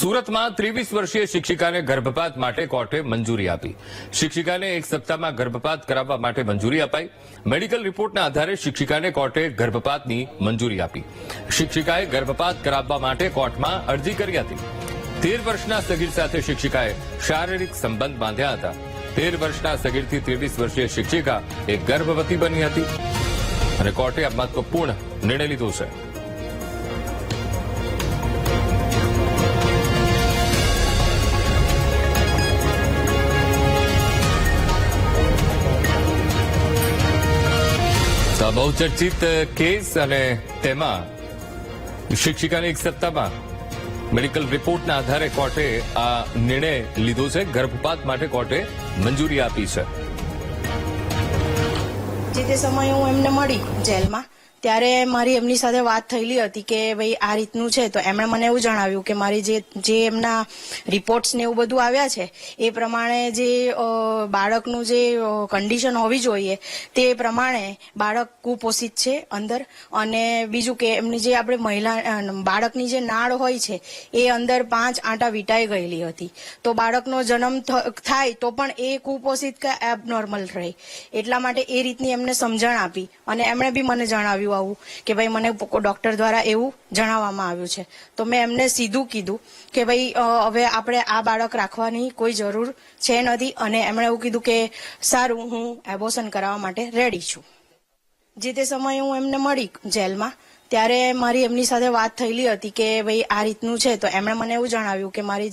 સુરતમાં ત્રેવીસ વર્ષીય શિક્ષિકાને ગર્ભપાત માટે કોર્ટે મંજૂરી આપી. શિક્ષિકાને એક સપ્તાહમાં ગર્ભપાત કરાવવા માટે મંજૂરી અપાઈ. મેડિકલ રિપોર્ટના આધારે શિક્ષિકાને કોર્ટે ગર્ભપાતની મંજૂરી આપી. શિક્ષિકાએ ગર્ભપાત કરાવવા માટે કોર્ટમાં અરજી કરી હતી. તેર વર્ષના સગીર સાથે શિક્ષિકાએ શારીરિક સંબંધ બાંધ્યા હતા. તેર વર્ષના સગીરથી ત્રેવીસ વર્ષીય શિક્ષિકા એ ગર્ભવતી બની હતી. અને કોર્ટે આ મહત્વપૂર્ણ નિર્ણય લીધો છે. તો આ બહુ ચર્ચિત કેસ અને તેમાં શિક્ષિકાની એક સત્તામાં મેડિકલ રિપોર્ટના આધારે કોર્ટે આ નિર્ણય લીધો છે. ગર્ભપાત માટે કોર્ટે મંજૂરી આપી છે. જે તે સમયે હું એમને મળી જેલમાં. ત્યારે મારી એમની સાથે વાત થયેલી હતી કે ભાઈ આ રીતનું છે. તો એમણે મને એવું જણાવ્યું કે મારી જે જે એમના રિપોર્ટ્સ ને એવું બધું આવ્યા છે, એ પ્રમાણે જે બાળકનું જે કન્ડિશન હોવી જોઈએ, તે પ્રમાણે બાળક કુપોષિત છે અંદર. અને બીજું કે એમની જે આપણે મહિલા બાળકની જે નાળ હોય છે, એ અંદર પાંચ આંટા વીટાઈ ગયેલી હતી. તો બાળકનો જન્મ થાય તો પણ એ કુપોષિત કે એબનોર્મલ રહે. એટલા માટે એ રીતની એમને સમજણ આપી. અને એમણે બી મને જણાવ્યું આવું કે ભાઈ મને ડોક્ટર દ્વારા એવું જણાવવામાં આવ્યું છે. તો મેં એમને સીધું કીધું કે ભાઈ હવે આપણે આ બાળક રાખવાની કોઈ જરૂર છે નથી અને એમણે એવું કીધું કે સારું, હું એબોશન કરાવવા માટે રેડી છું. જે તે સમયે હું એમને મળી જેલમાં, ત્યારે મારી એમની સાથે વાત થયેલી હતી કે ભાઈ આ રીતનું છે. તો એમણે મને એવું જણાવ્યું કે મારી